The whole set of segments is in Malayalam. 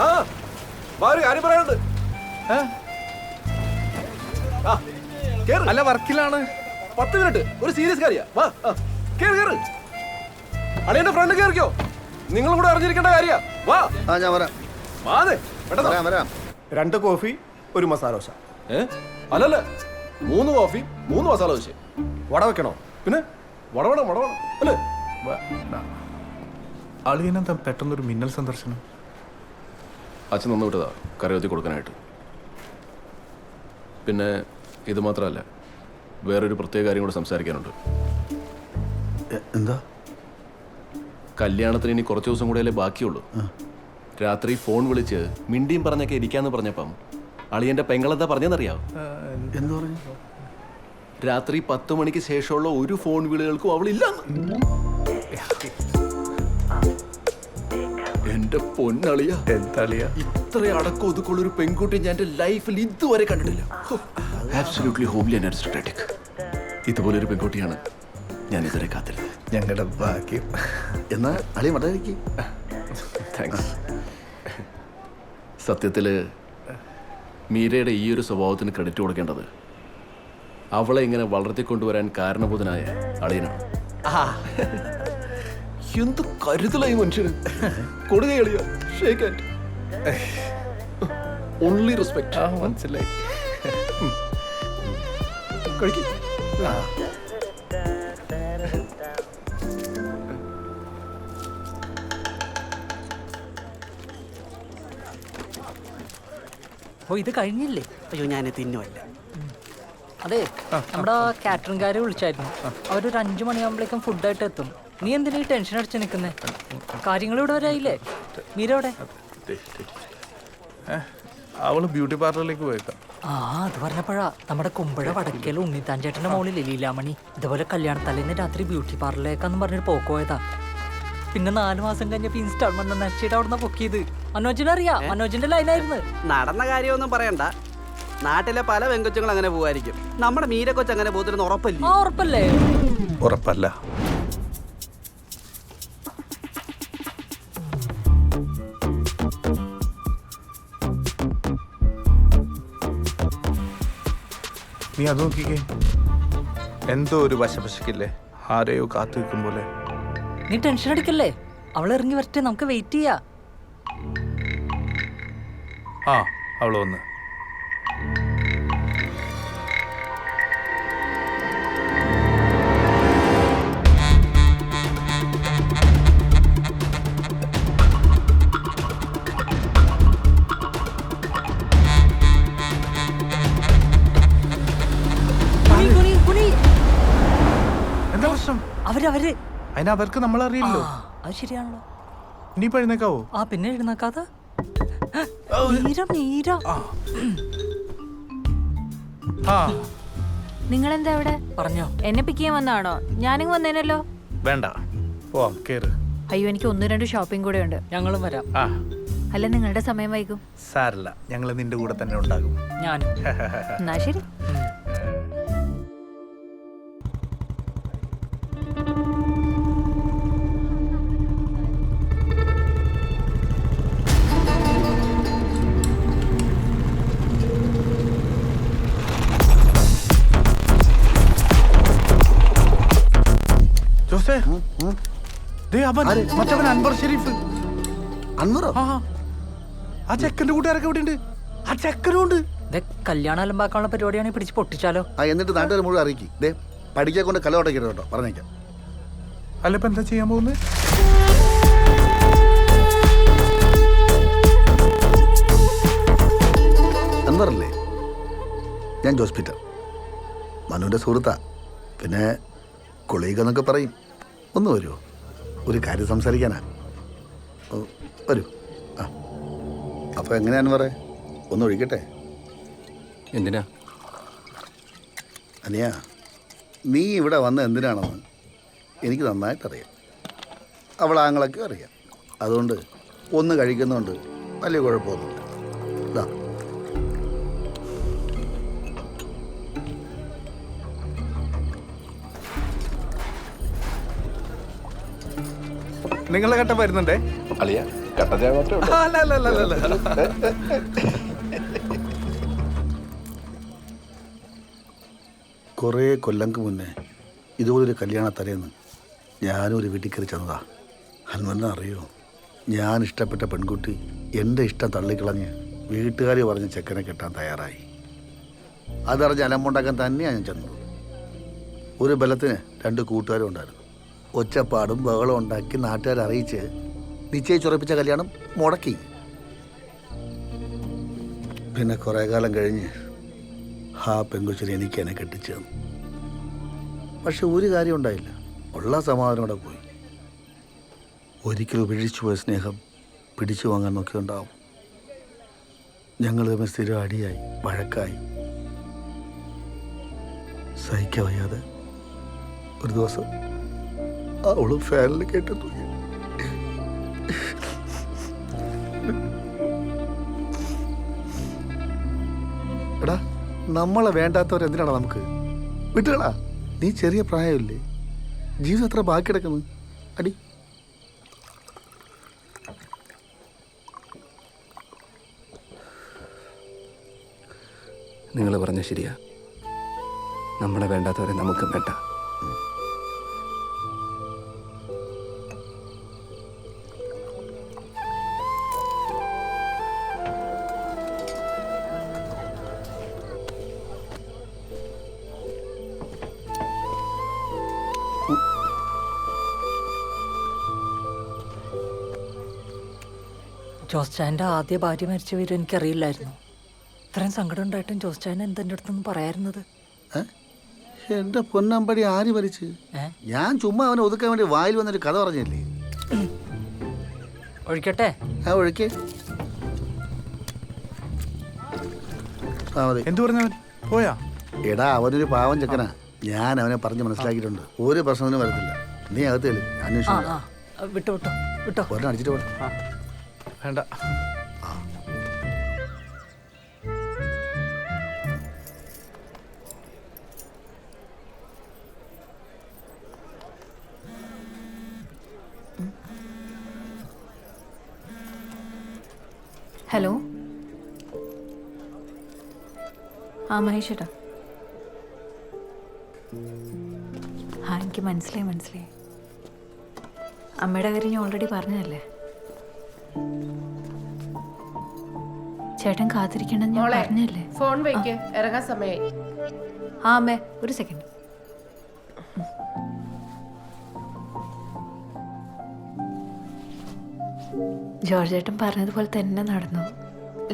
ആ വാ, ഒരു കാര്യം പറയാനുണ്ട് ആ കേറ്. അല്ല വർക്കിലാണ്. പത്ത് മിനിറ്റ് ഒരു സീരിയസ് കാര്യാ. വാ ആ, കേറ് കേറ്. അളിയന്റെ ഫ്രണ്ട് കേറിക്കോ. നിങ്ങളും കൂടെ അറിഞ്ഞിരിക്കേണ്ട കാര്യ. വാ. ആ ഞാൻ വരാം. വാതെ പെട്ടെന്ന് വാ. വരാം വരാം. രണ്ട് കോഫി ഒരു മസാല ദോശ. ഏ? അല്ലല്ല മൂന്ന് കോഫി മൂന്ന് മസാല ദോശ. വട വെക്കണോ? പിന്നെ വടവണം വടവണം അല്ലേ? അളിയനെന്താ പെട്ടെന്നൊരു മിന്നൽ സന്ദർശനം? അച്ഛൻ നന്നു വിട്ടതാ കരയോത്തി കൊടുക്കാനായിട്ട്. പിന്നെ ഇത് മാത്രമല്ല വേറൊരു പ്രത്യേക കാര്യം കൂടെ സംസാരിക്കാനുണ്ട്. എന്താ? കല്യാണത്തിന് ഇനി കുറച്ച് ദിവസം കൂടെയല്ലേ ബാക്കിയുള്ളൂ. രാത്രി ഫോൺ വിളിച്ച് മിണ്ടിയും പറഞ്ഞൊക്കെ ഇരിക്കാന്ന് പറഞ്ഞപ്പം അളിയന്റെ പെങ്ങളെന്താ പറഞ്ഞെന്നറിയാം എന്ത് പറഞ്ഞു? രാത്രി പത്ത് മണിക്ക് ശേഷമുള്ള ഒരു ഫോൺ വിളികൾക്കും അവളില്ലെന്ന്. എന്റെ പൊന്നളിയ. എന്താളിയ? ഇത്ര അടക്കം ഒതുക്കുള്ള ഒരു പെൺകുട്ടി ഞാൻ എന്റെ ലൈഫിൽ ഇതുവരെ കണ്ടിട്ടില്ല. ആബ്സല്യൂട്ട്ലി ഹോംലി ആൻഡ് ഇതുപോലെ ഒരു പെൺകുട്ടിയാണ് ഞാൻ ഇതുവരെ കാത്തിരുന്നത്. ഞങ്ങളുടെ ഭാഗ്യം. എന്നാ അളി മടക്കി താങ്ക്സ് സത്യത്തിൽ മീരയുടെ ഈ ഒരു സ്വഭാവത്തിന് ക്രെഡിറ്റ് കൊടുക്കേണ്ടത് അവളെ ഇങ്ങനെ വളർത്തിക്കൊണ്ടുവരാൻ കാരണബോധനായ അളിയനാണ്. എന്ത് കരുതലായി മനുഷ്യന്? ഷേക്ക് ഓൺലി റെസ്പെക്ട് മനസ്സിലായി. കഴിക്കും. ഓ ഇത് കഴിഞ്ഞില്ലേ? അയ്യോ ഞാൻ തിന്നുമല്ല അതെ നമ്മുടെ കാറ്ററിംഗുകാരെ വിളിച്ചായിരുന്നു. അവരൊരു അഞ്ചു മണിയാകുമ്പോഴേക്കും ഫുഡായിട്ട് എത്തും. നീ എന്തിനാ ഈ ടെൻഷൻ അടിച്ചു നിൽക്കുന്നേ കാര്യങ്ങൾ ഇവിടെ വരായില്ലേ മീരവിടെ അവൾ ബ്യൂട്ടി പാർലറിലേക്ക് പോയേക്കാം. ആ അത് പറഞ്ഞപ്പോഴാ നമ്മുടെ കുമ്പഴ വടക്കേൽ ഉണ്ണിത്താൻ ചേട്ടന്റെ മോളിലെ ലീലാമണി? ഇതുപോലെ കല്യാണത്തലേന്ന് രാത്രി ബ്യൂട്ടി പാർലറിലേക്കാന്ന് പറഞ്ഞിട്ട് പോക്കോയതാ പിന്നെ നാല് മാസം കഴിഞ്ഞപ്പോ ഇൻസ്റ്റാൾമെന്റ് നച്ചിട്ട് അവിടുന്ന് പൊക്കിയത് മനോജിനെ അറിയാ മനോജിന്റെ ലൈനായിരുന്നു നടന്ന കാര്യമൊന്നും പറയണ്ട. നാട്ടിലെ പല വെങ്കൊച്ചുങ്ങൾ അങ്ങനെ പോവായിരിക്കും. നമ്മുടെ മീരക്കൊച്ച് അങ്ങനെ പോകുന്ന ഉറപ്പല്ലേ? ആ ഉറപ്പല്ലേ? ഉറപ്പല്ല. നീ അത് നോക്കിക്കേ. എന്തോ ഒരു വശപശക്കില്ലേ? ആരെയോ കാത്തു നിൽക്കും പോലെ. നീ ടെൻഷൻ അടിക്കല്ലേ? അവൾ ഇറങ്ങി വരട്ടെ നമുക്ക് വെയിറ്റ് ചെയ്യാ. ആ അവൾ വന്ന്. അവരവര് അതിന് അവർക്ക് നമ്മൾ ആ അറിയില്ലോ അത് ശരിയാണല്ലോ. ഇനി എഴുന്നേക്കാവോ? ആ പിന്നെ എഴുന്നേക്കാതെ മീര മീര ആ. നിങ്ങളെന്താ ഇവിടെ പറഞ്ഞോ. എന്നെ പിക്ക് ചെയ്യാൻ വന്നാണോ ഞാനിങ് വന്നേനല്ലോ. വേണ്ട. പോവാം കേറ്. അയ്യോ എനിക്ക് ഒന്ന് രണ്ട് ഷോപ്പിംഗ് കൂടെ ഉണ്ട്. ഞങ്ങളും വരാം. ആ. അല്ല നിങ്ങളുടെ സമയം വൈകും. സാരല്ല ഞങ്ങൾ നിന്റെ കൂടെ തന്നെ ഉണ്ടാകും. ഞാനും. എന്നാ ശരി. ദേ അവൻ. മറ്റവൻ അൻവർ ഷെരീഫ്. അന്നൂറോ ആ ആ. ചെക്കന്റെ കൂട്ടുകാരൊക്കെ ഇവിടെ ഉണ്ട് ആ ചെക്കനും ഉണ്ട്. ദേ കല്യാണം അലമ്പാക്കാനുള്ള പരിപാടിയാണെങ്കിൽ പിടിച്ച് പൊട്ടിച്ചാലോ? ആ എന്നിട്ട് നാട്ടുകാർ മുഴുവൻ അറിയിക്കും. ദേ പഠിക്കാൻ കൊണ്ട് കല ഉടക്കരുത് കേട്ടോ പറഞ്ഞേക്കാം. അല്ല ഇപ്പൊ എന്താ ചെയ്യാൻ പോകുന്നത് അൻവറല്ലേ? ഞാൻ ജോസ് പീറ്റർ മനുവിന്റെ സുഹൃത്താ. പിന്നെ കൊളീഗ് എന്നൊക്കെ പറയും. ഒന്ന് വരുമോ ഒരു കാര്യം സംസാരിക്കാനാ. വരൂ. ആ. അപ്പോൾ എങ്ങനെയാണ് പറ ഒന്ന് ഒഴിക്കട്ടെ? എന്തിനാ? അനിയാ നീ ഇവിടെ വന്ന എന്തിനാണെന്ന് എനിക്ക് നന്നായിട്ടറിയാം. അവൾ ആങ്ങളൊക്കെ അറിയാം. അതുകൊണ്ട് ഒന്ന് കഴിക്കുന്നതുകൊണ്ട് വലിയ കുഴപ്പമൊന്നുമില്ല. ഇതാ നിങ്ങളെ ഘട്ടം വരുന്നുണ്ടേ? അളിയ അല്ല കുറേ കൊല്ലങ്ങൾക്ക് മുന്നേ ഇതുപോലൊരു കല്യാണ തലേന്ന് ഞാനും ഒരു വീട്ടിൽ കയറി ചെന്നതാ. ഹനുമനെ അറിയോ? ഞാൻ ഇഷ്ടപ്പെട്ട പെൺകുട്ടി എന്റെ ഇഷ്ടം തള്ളിക്കളഞ്ഞ് വീട്ടുകാർ പറഞ്ഞ് ചെക്കനെ കെട്ടാൻ തയ്യാറായി. അതറിഞ്ഞ് അലമ്പുണ്ടാക്കാൻ തന്നെയാണ് ഞാൻ ചെന്നത്. ഒരു ബലത്തിന് രണ്ട് കൂട്ടുകാരും ഉണ്ടായിരുന്നു. ഒച്ചപ്പാടും ബഹളം ഉണ്ടാക്കി നാട്ടുകാരെ അറിയിച്ച് നിശ്ചയിച്ചുറപ്പിച്ച കല്യാണം മുടക്കി. പിന്നെ കുറേ കാലം കഴിഞ്ഞ് ആ പെങ്കൊച്ചിനെ എനിക്ക് എന്നെ കെട്ടിച്ചു പക്ഷെ ഒരു കാര്യം ഉണ്ടായില്ല. ഉള്ള സമാധാനം കൂടെ പോയി. ഒരിക്കലും ഉപേക്ഷിച്ചു പോയ സ്നേഹം പിടിച്ചു വാങ്ങാൻ നോക്കി ഉണ്ടാവും ഞങ്ങൾ തമ്മിൽ സ്ഥിരം അടിയായി വഴക്കായി. സഹിക്കാൻ വയ്യാതെ ഒരു ദിവസം അവളും ഫാനിൽ കേട്ടു തൂങ്ങി. എടാ നമ്മളെ വേണ്ടാത്തവരെന്തിനാണ് നമുക്ക്? വിട്ടുകളാ നീ ചെറിയ പ്രായമില്ലേ? ജീവിതം എത്ര ബാക്കി കിടക്കുന്നു? അടി. നിങ്ങൾ പറഞ്ഞ ശരിയാ. നമ്മളെ വേണ്ടാത്തവരെ നമുക്ക് വേണ്ട. ജോസ് ചായന്റെ ആദ്യ ഭാര്യ മരിച്ച വിവരം എനിക്കറിയില്ലായിരുന്നു. ഇത്രയും സങ്കടം ഉണ്ടായിട്ടും ജോസ് ചായൻ എന്തെന്റെ അടുത്തൊന്നും പറയായിരുന്നത് ഏ? എന്റെ പൊന്നമ്പടി ആര് മരിച്ച്? ഞാൻ ചുമ്മാ അവനെ ഒതുക്കാൻ വേണ്ടി വായിൽ വന്നൊരു കഥ പറഞ്ഞില്ലേ? ഒഴിക്കട്ടെ? ആ ഒഴിക്കേ. എന്തു പറഞ്ഞവൻ പോയാ? എടാ അവനൊരു പാവം ചെക്കനാ. ഞാൻ അവനെ പറഞ്ഞ് മനസ്സിലാക്കിയിട്ടുണ്ട്. ഒരു പ്രശ്നത്തിനും വരത്തില്ല. നീ അകത്തേ വിട്ടോ വിട്ടോ വിട്ടോ. ഒരെണ്ണം അടിച്ചിട്ട് പോട്ടെ. വേണ്ട. ഹലോ? ആ മഹേഷ് ഏട്ടാ. ആ എനിക്ക് മനസ്സിലായി മനസ്സിലായി. അമ്മയുടെ കാര്യം ഞാൻ ഓൾറെഡി പറഞ്ഞതല്ലേ? ചേട്ടൻ കാത്തിരിക്കണം ഞാൻ പറഞ്ഞല്ലേ? ഫോൺ വെക്ക്. ഇറങ്ങാൻ സമയമായി ആ അമ്മേ ഒരു സെക്കൻഡ് ജോർജ് ഏട്ടൻ പറഞ്ഞതുപോലെ തന്നെ നടന്നു.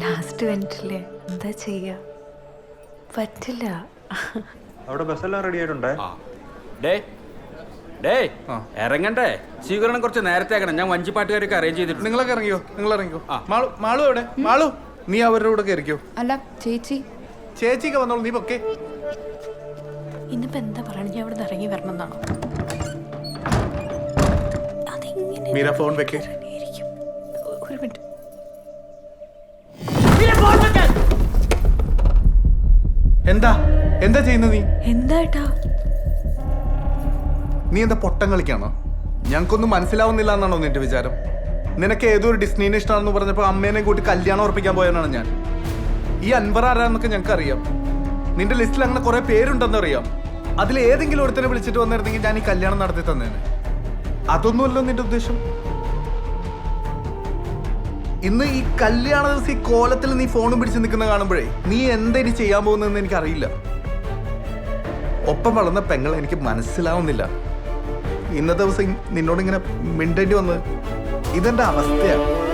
ലാസ്റ്റ് മിനിറ്റില്ലേ എന്താ ചെയ്യാ? പറ്റില്ല. അവിടെ ബസ്സെല്ലാം റെഡി ആയിട്ടുണ്ടേ? ഡേ ഇറങ്ങണ്ടേ? സ്വീകരണം കുറച്ച് നേരത്തെ ആക്കണം. ഞാൻ വഞ്ചിപ്പാട്ടുകാരൊക്കെ അറേഞ്ച് ചെയ്തിട്ടുണ്ട്. നിങ്ങളൊക്കെ ഇറങ്ങിയോ? നിങ്ങൾ ഇറങ്ങിയോ മാളു മാളു എവിടെ? മാളു നീ അവരുടെ കൂടെ കയറിക്കോ. അല്ല ചേച്ചി. ചേച്ചിക്ക് വന്നോളൂ നീ പൊക്കെ. ഇന്നിപ്പോ എന്താ പറയണ ഞാൻ ഇവിടെ ഇറങ്ങി വരണം എന്നാണോ മീര ഫോൺ വെക്കേ. ഒരു മിനിറ്റ്. എന്താ? എന്താ ചെയ്യുന്നത് നീ? എന്താ ഏട്ടാ? നീ എന്താ പൊട്ടം കളിക്കാണോ? ഞങ്ങൾക്കൊന്നും മനസ്സിലാവുന്നില്ല എന്നാണോ നിന്റെ വിചാരം? നിനക്ക് ഏതോ ഒരു ഡിസ്നീനെ ഇഷ്ടമാണെന്ന് പറഞ്ഞപ്പോൾ അമ്മേനെ കൂട്ടി കല്യാണം ഉറപ്പിക്കാൻ പോയെന്നാണ് ഞാൻ. ഈ അൻവർ ആരാന്നൊക്കെ ഞങ്ങൾക്ക് അറിയാം നിന്റെ ലിസ്റ്റിൽ അങ്ങനെ കുറെ പേരുണ്ടെന്ന് അറിയാം അതിൽ ഏതെങ്കിലും ഒരുത്തനെ വിളിച്ചിട്ട് വന്നിരുന്നെങ്കിൽ ഞാൻ ഈ കല്യാണം നടത്തി തന്നേനെ. അതൊന്നുമല്ലോ നിന്റെ ഉദ്ദേശം? ഇന്ന് ഈ കല്യാണ ദിവസം ഈ കോലത്തിൽ നീ ഫോണും പിടിച്ച് നിൽക്കുന്ന കാണുമ്പോഴേ നീ എന്താ ഇനി ചെയ്യാൻ പോകുന്നതെന്ന് എനിക്കറിയില്ല. ഒപ്പം വളർന്ന പെങ്ങൾ എനിക്ക് മനസ്സിലാവുന്നില്ല. ഇന്നത്തെ ദിവസം നിന്നോട് ഇങ്ങനെ മിണ്ടേണ്ടി വന്നത് ഇതെന്റെ അവസ്ഥയാണ്.